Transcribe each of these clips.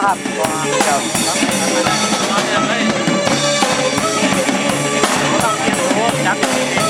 นะครับเดี๋ยวจัก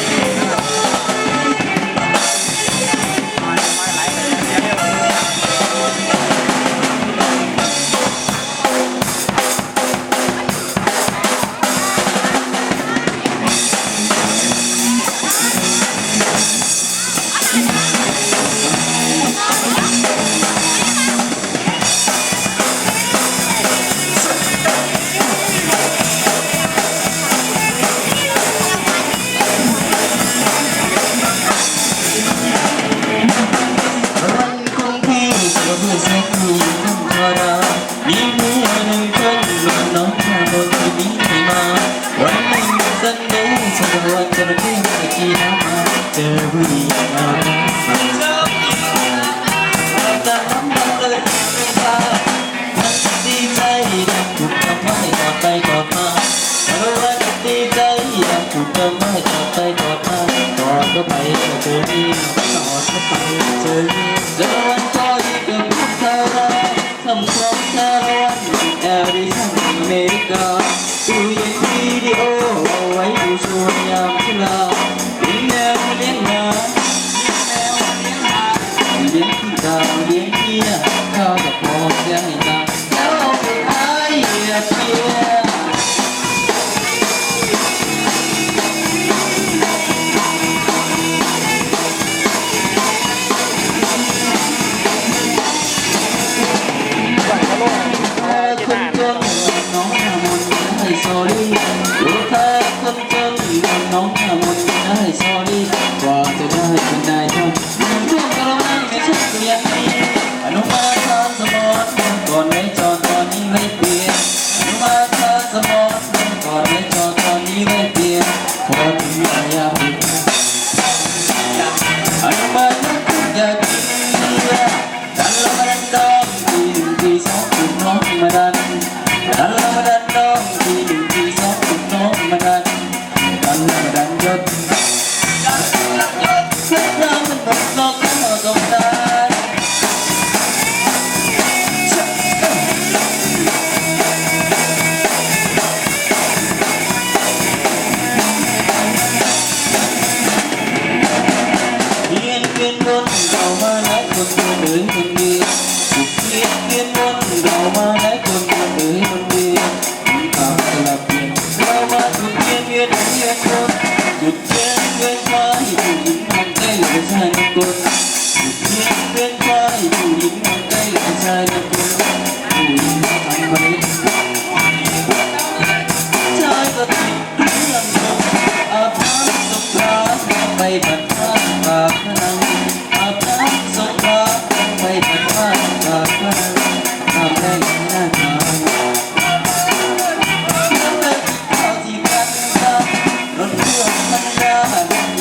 come from Taiwan Everything America သူရဲ့ဗီဒီယိုဝိုင်းသူဆိုရမှာခလားဒီနေ့လည်းငါဒီနေ့လည်းငါဒီနေ့ဒါဒီနေ့ကတော့ပေါ်ပြန်နေတာ Oh, I appear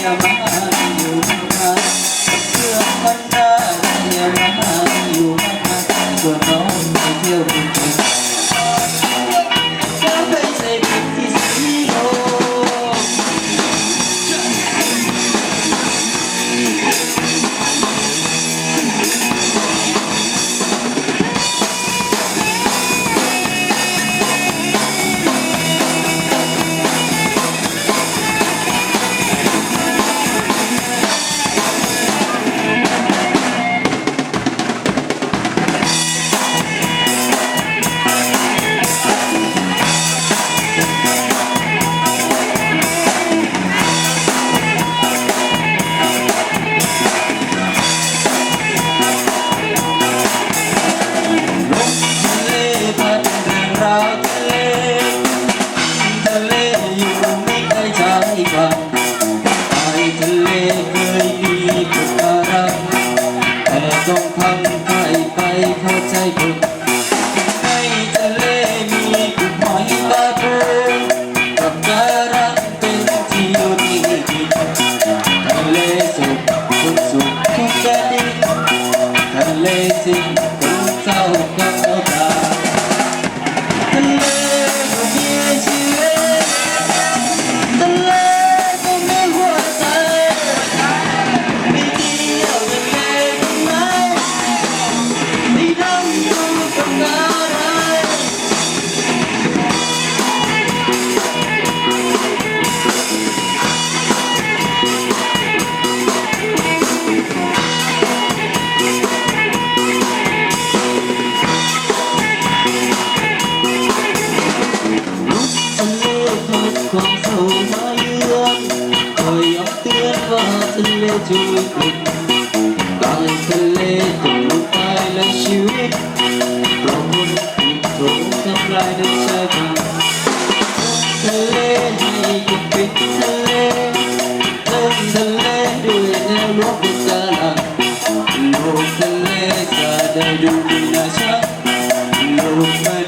amar ถูกปิกลางทะเลถูกไปและชีวิตเราคนผิดถูกทำลายด้วยชายฝั่ทะเลให้กูปิดทะเลเติมทะเลด้วยแนวรบกุศลโลกทะเลจะได้ดูดีนะชักโลก